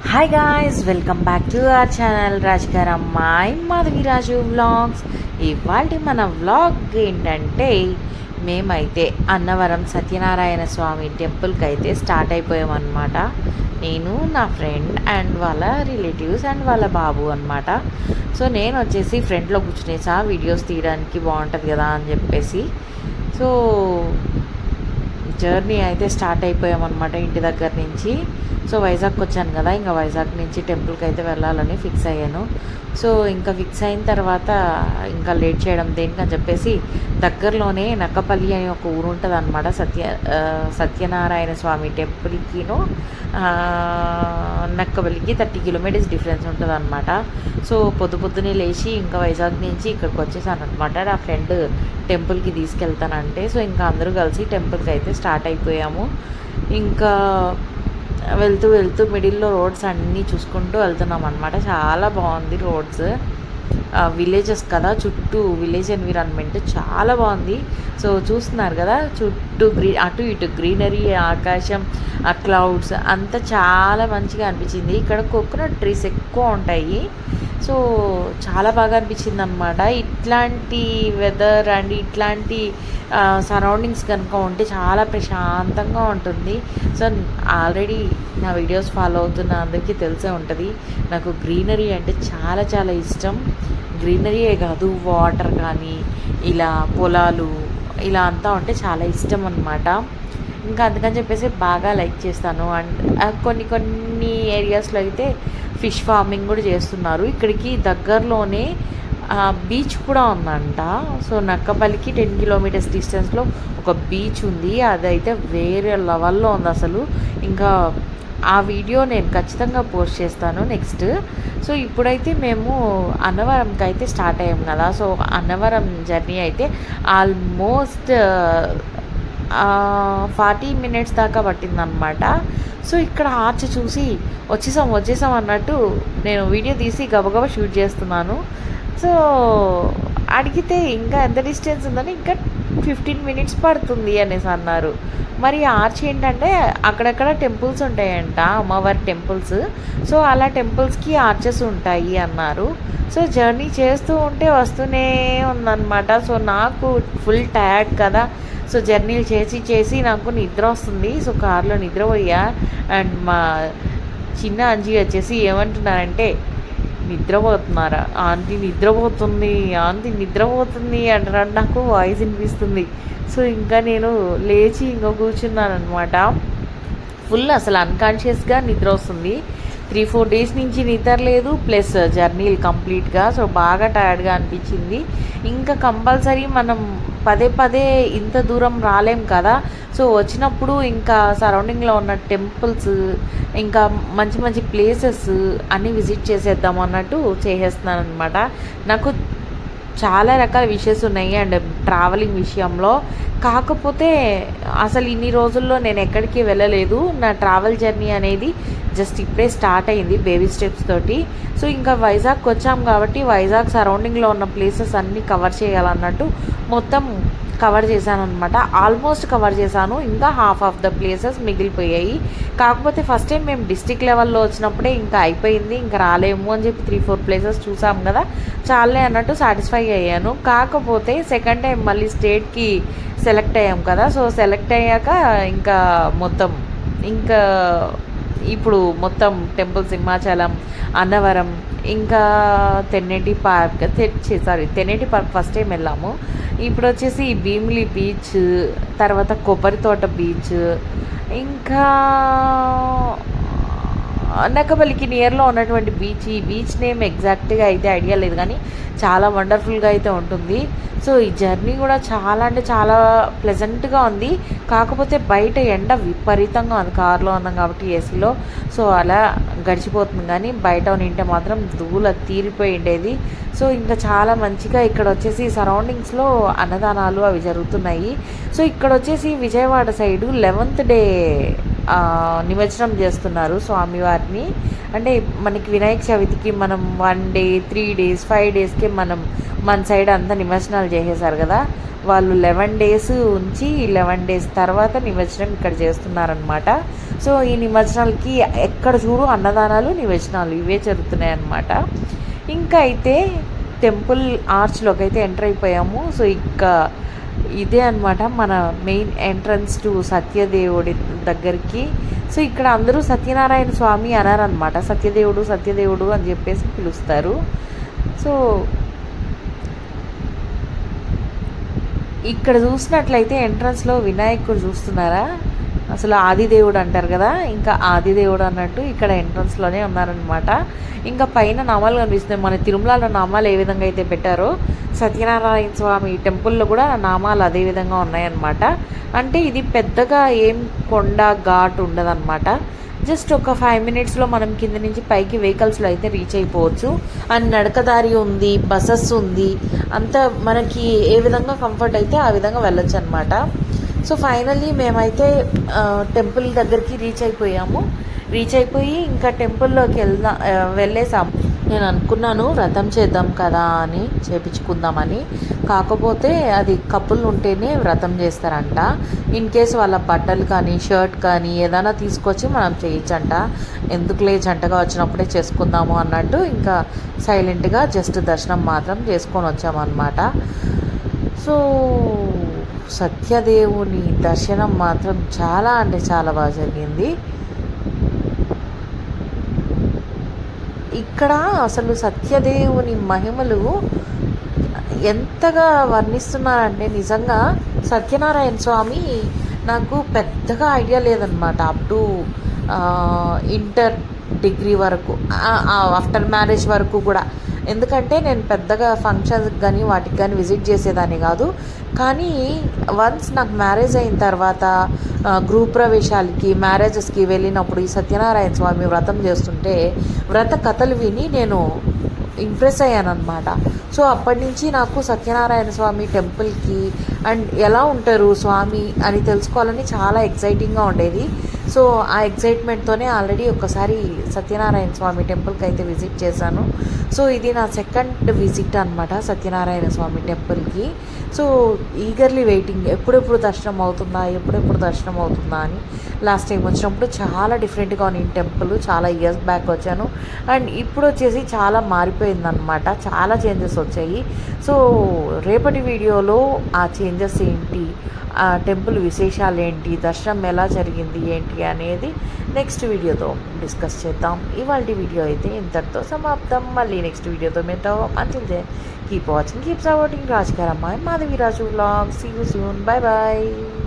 Hi guys welcome back to our channel రాజుగార్ అమ్మాయి Madhaviraju vlogs ఇవాళ మన వ్లాగ్ ఏంటంటే మేమైతే అన్నవరం సత్యనారాయణ స్వామి టెంపుల్కి అయితే స్టార్ట్ అయిపోయామన్నమాట. నేను నా ఫ్రెండ్ అండ్ వాళ్ళ రిలేటివ్స్ అండ్ వాళ్ళ బాబు అనమాట సో నేను వచ్చేసి ఫ్రంట్లో కూర్చునేసా వీడియోస్ తీయడానికి బాగుంటుంది కదా అని చెప్పేసి. సో జర్నీ అయితే స్టార్ట్ అయిపోయామన్నమాట ఇంటి దగ్గర నుంచి. సో వైజాగ్కి వచ్చాను కదా ఇంకా వైజాగ్ నుంచి టెంపుల్కి అయితే వెళ్ళాలని ఫిక్స్ అయ్యాను. సో ఇంకా ఫిక్స్ అయిన తర్వాత ఇంకా లేట్ చేయడం దేనికని చెప్పేసి దగ్గరలోనే నక్కపల్లి అనే ఒక ఊరు ఉంటుంది అనమాట సత్య సత్యనారాయణ స్వామి టెంపుల్కిను నక్కవల్లికి థర్టీ కిలోమీటర్స్ డిఫరెన్స్ ఉంటుంది అనమాట సో పొద్దు పొద్దునే లేచి ఇంకా వైజాగ్ నుంచి ఇక్కడికి వచ్చేసాను అనమాట నా ఫ్రెండ్ టెంపుల్కి తీసుకెళ్తానంటే సో ఇంకా అందరూ కలిసి టెంపుల్కి అయితే స్టార్ట్ అయిపోయాము. ఇంకా వెళ్తూ వెళ్తూ మిడిల్లో రోడ్స్ అన్నీ చూసుకుంటూ వెళ్తున్నాం అనమాట చాలా బాగుంది రోడ్స్. విలేజెస్ కదా చుట్టూ విలేజ్ ఎన్విరాన్మెంట్ చాలా బాగుంది. సో చూస్తున్నారు కదా చుట్టూ గ్రీ అటు ఇటు గ్రీనరీ ఆకాశం ఆ క్లౌడ్స్ అంతా చాలా మంచిగా అనిపించింది. ఇక్కడ కోకోనట్ ట్రీస్ ఎక్కువ ఉంటాయి. సో చాలా బాగా అనిపించింది అనమాట ఇట్లాంటి వెదర్ అండ్ ఇట్లాంటి సరౌండింగ్స్ కనుక ఉంటే చాలా ప్రశాంతంగా ఉంటుంది. సో ఆల్రెడీ నా వీడియోస్ ఫాలో అవుతున్న అందరికీ తెలిసే ఉంటుంది. నాకు గ్రీనరీ అంటే చాలా చాలా ఇష్టం. గ్రీనరీయే కాదు వాటర్ కానీ ఇలా పొలాలు ఇలా అంతా ఉంటే చాలా ఇష్టం అనమాట ఇంకా అందుకని చెప్పేసి బాగా లైక్ చేస్తాను. అండ్ కొన్ని కొన్ని ఏరియాస్లో అయితే ఫిష్ ఫార్మింగ్ కూడా చేస్తున్నారు. ఇక్కడికి దగ్గరలోనే బీచ్ కూడా ఉందంట. సో నక్కపల్లికి టెన్ కిలోమీటర్స్ డిస్టెన్స్లో ఒక బీచ్ ఉంది. అదైతే వేరే లెవెల్లో ఉంది అసలు. ఇంకా ఆ వీడియో నేను ఖచ్చితంగా పోస్ట్ చేస్తాను నెక్స్ట్. సో ఇప్పుడైతే మేము అన్నవరంకి అయితే స్టార్ట్ అయ్యాం కదా. సో అన్నవరం జర్నీ అయితే ఆల్మోస్ట్ ఫార్టీ మినిట్స్ దాకా పట్టిందనమాట సో ఇక్కడ ఆర్చ్ చూసి వచ్చేసాం వచ్చేసాం అన్నట్టు నేను వీడియో తీసి గబగబా షూట్ చేస్తున్నాను. సో అడిగితే ఇంకా ఎంత డిస్టెన్స్ ఉందని ఇంకా ఫిఫ్టీన్ మినిట్స్ పడుతుంది అనేసి అన్నారు. మరి ఆర్చ్ ఏంటంటే అక్కడక్కడ టెంపుల్స్ ఉంటాయంట అమ్మవారి టెంపుల్స్ సో అలా టెంపుల్స్కి ఆర్చెస్ ఉంటాయి అన్నారు. సో జర్నీ చేస్తూ ఉంటే వస్తూనే ఉందన్నమాట. సో నాకు ఫుల్ టైర్డ్ కదా. సో జర్నీలు చేసి చేసి నాకు నిద్ర వస్తుంది. సో కార్లో నిద్రపోయా. అండ్ మా చిన్న అంజీ వచ్చేసి ఏమంటున్నారంటే నిద్రపోతున్నారా? ఆంటీ నిద్రపోతుంది ఆంటీ నిద్రపోతుంది అంటారని నాకు వాయిస్ వినిపిస్తుంది. సో ఇంకా నేను లేచి ఇంకా కూర్చున్నాను అనమాట ఫుల్ అసలు అన్కాన్షియస్గా నిద్ర వస్తుంది. త్రీ ఫోర్ డేస్ నుంచి నిద్ర లేదు. ప్లస్ జర్నీలు కంప్లీట్గా సో బాగా టైర్డ్గా అనిపించింది. ఇంకా కంపల్సరీ మనం పదే పదే ఇంత దూరం రాలేం కదా. సో వచ్చినప్పుడు ఇంకా సరౌండింగ్లో ఉన్న టెంపుల్స్ ఇంకా మంచి మంచి ప్లేసెస్ అన్నీ విజిట్ చేసేద్దాం అన్నట్టు చేసేస్తున్నాను అనమాట నాకు చాలా రకాల విషయస్ ఉన్నాయి అండ్ ట్రావెలింగ్ విషయంలో. కాకపోతే అసలు ఇన్ని రోజుల్లో నేను ఎక్కడికి వెళ్ళలేదు. నా ట్రావెల్ జర్నీ అనేది జస్ట్ ఇప్పుడే స్టార్ట్ అయింది బేబీ స్టెప్స్ తోటి. సో ఇంకా వైజాగ్కి వచ్చాం కాబట్టి వైజాగ్ సరౌండింగ్లో ఉన్న ప్లేసెస్ అన్నీ కవర్ చేయాలన్నట్టు మొత్తం కవర్ చేశాను అనమాట ఆల్మోస్ట్ కవర్ చేశాను. ఇంకా హాఫ్ ఆఫ్ ద ప్లేసెస్ మిగిలిపోయాయి. కాకపోతే ఫస్ట్ టైం మేము డిస్టిక్ లెవెల్లో వచ్చినప్పుడే ఇంకా అయిపోయింది ఇంకా రాలేము అని చెప్పి త్రీ ఫోర్ ప్లేసెస్ చూసాం కదా. చాలే అన్నట్టు సాటిస్ఫై అయ్యాను. కాకపోతే సెకండ్ టైం మళ్ళీ స్టేట్కి సెలెక్ట్ అయ్యాం కదా. సో సెలెక్ట్ అయ్యాక ఇంకా మొత్తం ఇంకా ఇప్పుడు మొత్తం టెంపుల్ సింహాచలం అన్నవరం ఇంకా Tenneti park sorry Tenneti park first time వెళ్ళాము. ఇప్పుడు వచ్చేసి భీమిలి బీచ్ తర్వాత కొబ్బరి తోట బీచ్ ఇంకా నక్కపల్లికి నియర్లో ఉన్నటువంటి బీచ్ ఈ బీచ్ నేమ్ ఎగ్జాక్ట్గా అయితే ఐడియా లేదు కానీ చాలా వండర్ఫుల్గా అయితే ఉంటుంది. సో ఈ జర్నీ కూడా చాలా అంటే చాలా ప్లెజెంట్గా ఉంది. కాకపోతే బయట ఎండ విపరీతంగా ఉంది. కార్లో ఉన్నాం కాబట్టి ఏసీలో. సో అలా గడిచిపోతుంది కానీ బయట ఉంటే మాత్రం ధూళ తీరిపోయి ఉండేది. సో ఇంకా చాలా మంచిగా ఇక్కడ వచ్చేసి సరౌండింగ్స్లో అన్నదానాలు అవి జరుగుతున్నాయి. సో ఇక్కడ వచ్చేసి విజయవాడ సైడు లెవెంత్ డే నిమజ్జనం చేస్తున్నారు స్వామివారిని. అంటే మనకి వినాయక చవితికి మనం one day three days five డేస్కి మనం మన సైడ్ అంతా నిమజ్జనాలు చేసేసారు కదా. వాళ్ళు లెవెన్ డేస్ ఉంచి లెవెన్ డేస్ తర్వాత నిమజ్జనం ఇక్కడ చేస్తున్నారనమాట సో ఈ నిమజ్జనాలకి ఎక్కడ చూడు అన్నదానాలు నిమజ్జనాలు ఇవే జరుగుతున్నాయి అన్నమాట ఇంకా అయితే టెంపుల్ ఆర్చ్లోకి అయితే ఎంటర్ అయిపోయాము. సో ఇంకా ఇదే అన్నమాట మన మెయిన్ ఎంట్రన్స్ టు సత్యదేవుడి దగ్గరికి. సో ఇక్కడ అందరూ సత్యనారాయణ స్వామి అనారనమాట సత్యదేవుడు సత్యదేవుడు అని చెప్పేసి పిలుస్తారు. సో ఇక్కడ చూసినట్లయితే ఎంట్రన్స్లో వినాయకుడు చూస్తున్నారా? అసలు ఆదిదేవుడు అంటారు కదా ఇంకా ఆదిదేవుడు అన్నట్టు ఇక్కడ ఎంట్రన్స్లోనే ఉన్నారనమాట ఇంకా పైన నామాలు కనిపిస్తున్నాయి. మన తిరుమలలో నామాలు ఏ విధంగా అయితే పెట్టారో సత్యనారాయణ స్వామి టెంపుల్లో కూడా నామాలు అదే విధంగా ఉన్నాయన్నమాట. అంటే ఇది పెద్దగా ఏం కొండ ఘాట్ ఉండదన్నమాట. జస్ట్ ఒక ఫైవ్ మినిట్స్లో మనం కింద నుంచి పైకి వెహికల్స్లో అయితే రీచ్ అయిపోవచ్చు. అండ్ నడకదారి ఉంది బస్సెస్ ఉంది అంతా మనకి ఏ విధంగా కంఫర్ట్ అయితే ఆ విధంగా వెళ్ళొచ్చు అనమాట సో ఫైనల్లీ మేమైతే టెంపుల్ దగ్గరికి రీచ్ అయిపోయాము. రీచ్ అయిపోయి ఇంకా టెంపుల్లోకి వెళ్దా వెళ్ళేసాం. నేను అనుకున్నాను వ్రతం చేద్దాం కదా అని చేపించుకుందామని. కాకపోతే అది కప్పులు ఉంటేనే వ్రతం చేస్తారంట. ఇన్ కేస్ వాళ్ళ బట్టలు కానీ షర్ట్ కానీ ఏదైనా తీసుకొచ్చి మనం చేయొచ్చంట ఎందుకులే జంటగా వచ్చినప్పుడే చేసుకుందాము అన్నట్టు ఇంకా సైలెంట్గా జస్ట్ దర్శనం మాత్రం చేసుకొని వచ్చామన్నమాట. సో సత్యదేవుని దర్శనం మాత్రం చాలా అంటే చాలా బాగా జరిగింది. ఇక్కడ అసలు సత్యదేవుని మహిమలు ఎంతగా వర్ణిస్తున్నారంటే నిజంగా సత్యనారాయణ స్వామి నాకు పెద్దగా ఐడియా లేదనమాట అప్ టు ఇంటర్ డిగ్రీ వరకు ఆఫ్టర్ మ్యారేజ్ వరకు కూడా. ఎందుకంటే నేను పెద్దగా ఫంక్షన్స్కి కానీ వాటికి కానీ విజిట్ చేసేదాన్ని కాదు. కానీ వన్స్ నాకు మ్యారేజ్ అయిన తర్వాత ఆ, గృహ ప్రవేశాలకి మ్యారేజెస్కి వెళ్ళినప్పుడు ఈ సత్యనారాయణ స్వామి వ్రతం చేస్తుంటే వ్రత కథలు విని నేను ఇంప్రెస్ అయ్యానమాట సో అప్పటి నుంచి నాకు సత్యనారాయణ స్వామి టెంపుల్కి అండ్ ఎలా ఉంటారు స్వామి అని తెలుసుకోవాలని చాలా ఎక్సైటింగ్గా ఉండేది. సో ఆ ఎక్సైట్మెంట్తోనే ఆల్రెడీ ఒకసారి సత్యనారాయణ స్వామి టెంపుల్కి అయితే విజిట్ చేశాను. సో ఇది నా సెకండ్ విజిట్ అనమాట సత్యనారాయణ స్వామి టెంపుల్కి. సో ఈగర్లీ వెయిటింగ్ ఎప్పుడెప్పుడు దర్శనం అవుతుందా ఎప్పుడెప్పుడు దర్శనం అవుతుందా అని లాస్ట్ టైం వచ్చినప్పుడు చాలా డిఫరెంట్గా ఉంది టెంపుల్ చాలా ఇయర్స్ బ్యాక్ వచ్చాను. అండ్ ఇప్పుడు వచ్చేసి చాలా మారిపోయిందనమాట చాలా చేంజెస్ వచ్చాయి. సో రేపటి వీడియోలో ఆ చేంజెస్ ఏంటి టెంపుల్ విశేషాలు ఏంటి దర్శనం ఎలా జరిగింది? ఏంటి? అనేది నెక్స్ట్ వీడియోతో డిస్కస్ చేద్దాం. ఇవాళ వీడియో అయితే ఇంతటితో సమాప్తం. మళ్ళీ నెక్స్ట్ వీడియోతో మేము మంచిదే కీప్ వాచింగ్ కీప్ సపోర్టింగ్ రాజకీయ అమ్మాయి Madhavi vlog see you soon bye bye